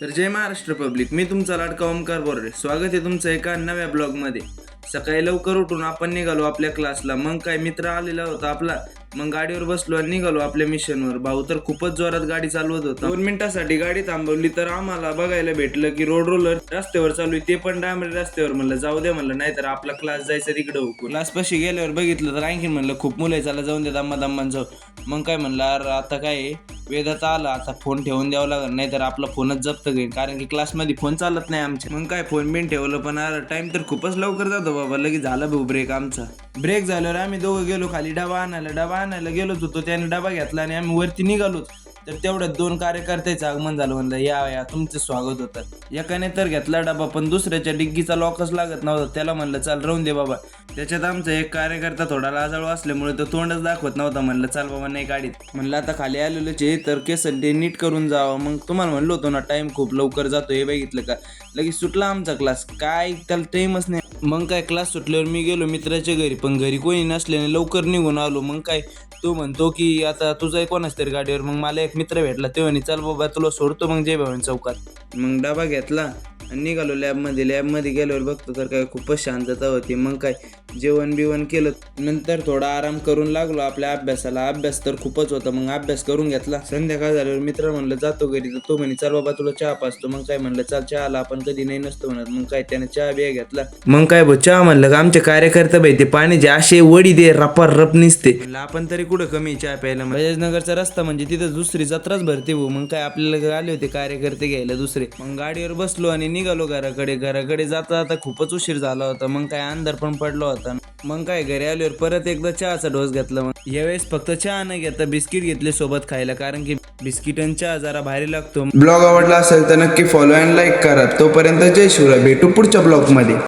तर जय महाराष्ट्र पब्लिक मी तुमचा लाडका ओमकार बोर्डे. स्वागत आहे तुमचं एका नव्या ब्लॉगमध्ये. सकाळी लवकर उठून आपण निघालो आपल्या क्लासला मग काय मित्र आलेला होता आपला. मग गाडीवर बसलो आणि निघालो आपल्या मिशनवर भाऊ तर खूपच जोरात गाडी चालवत होता. दोन मिनिटासाठी गाडी थांबवली तर आम्हाला बघायला भेटलं की रोड रोलर रस्त्यावर चालू आहे. ते पण डांबरी रस्त्यावर म्हणलं जाऊ दे म्हणलं नाहीतर आपला क्लास जायचं तिकडे होऊ क्लास पशी गेल्यावर बघितलं तर आणखी म्हणलं खूप मुलं आहे, चला जाऊन दे दम्मा दम्मान जाऊ मग काय म्हणलं अरे आता काय वेदाचा आला आता फोन ठेवून द्यावा लागेल नाही तर आपला फोनच जप्त घेईल कारण की क्लासमध्ये फोन चालत नाही आमच्या मग काय फोन बिन ठेवलं पण अरे टाइम तर खूपच लवकर जातो बाबा. लगेच झाला भाऊ ब्रेक आमचा. ब्रेक झाल्यावर आम्ही दोघं गेलो खाली डबा आणायला डबा आणायला गेलोच होतो. त्याने डबा घेतला आणि आम्ही वरती निघालोच. तर तेवढ्यात दोन कार्यकर्त्याचं आगमन झालं म्हणलं या या तुमचं स्वागत होतं. एकाने तर घेतला डबा पण दुसऱ्याच्या डिग्गीचा लॉकच लागत नव्हता. त्याला म्हणलं चाल राहून दे बाबा. त्याच्यात आमचा एक कार्यकर्ता थोडा लाजाळू असल्यामुळे तो तोंडच दाखवत नव्हता म्हणलं चाल बाबा नाही गाडीत म्हणलं आता खाली आलेलोच आहे तर केस ते नीट करून जावं. मग तुम्हाला म्हणलो होतो ना टाइम खूप लवकर जातो हे बघितलं का? लगेच सुटला आमचा क्लास काय त्याला टाइमच नाही. मग काय क्लास सुटल्यावर मी गेलो मित्राच्या घरी पण घरी कोणी नसल्याने लवकर निघून आलो. मग काय तो म्हणतो की आता तुझा कोणाच तरी गाडीवर? मग मला एक मित्र भेटला तो म्हणे चल बाबा तुला सोडतो मग जय भवन चौकात मग डबा घेतला. आणि निघालो लॅबमध्ये लॅबमध्ये गेल्यावर बघतो तर काय खूपच शांतता होती. मग काय जेवण बिवण केलं. नंतर थोडा आराम करून लागलो आपल्या अभ्यासाला. अभ्यास तर खूपच होता. मग अभ्यास करून घेतला. संध्याकाळ झाल्यावर मित्र म्हणलं जातो घरी. तर तो म्हणे चल बाबा तुला चहा पाचतो मग काय म्हणलं चल चहाला. आपण कधी नाही नसतो म्हणत. मग काय त्याने चहा बिया घेतला. मग काय भाऊ चहा म्हणलं का आमचे कार्यकर्ते भाई ते जे असे वडी दे रपार रप निसते. आपण तरी कुठं कमी चहा प्यायला बजाजनगरचा रस्ता म्हणजे तिथं दुसरी जत्राच भरते भाऊ. मग काय आपल्याला आले होते कार्यकर्ते घ्यायला दुसरे. मग गाडीवर बसलो आणि निघालो घराकडे. घराकडे जाता जाता खूपच उशीर झाला होता. मग काय अंधार पण पडला होता. मग काय घरी आल्यावर परत एकदा चहाचा डोस घेतला मग. यावेळेस फक्त चहा न घेता बिस्किट घेतले सोबत खायला कारण की बिस्किट आणि चहा जरा भारी लागतो. ब्लॉग आवडला असेल तर नक्की फॉलो अँड लाईक करा. तोपर्यंत जय शिवराय. भेटू पुढच्या ब्लॉगमध्ये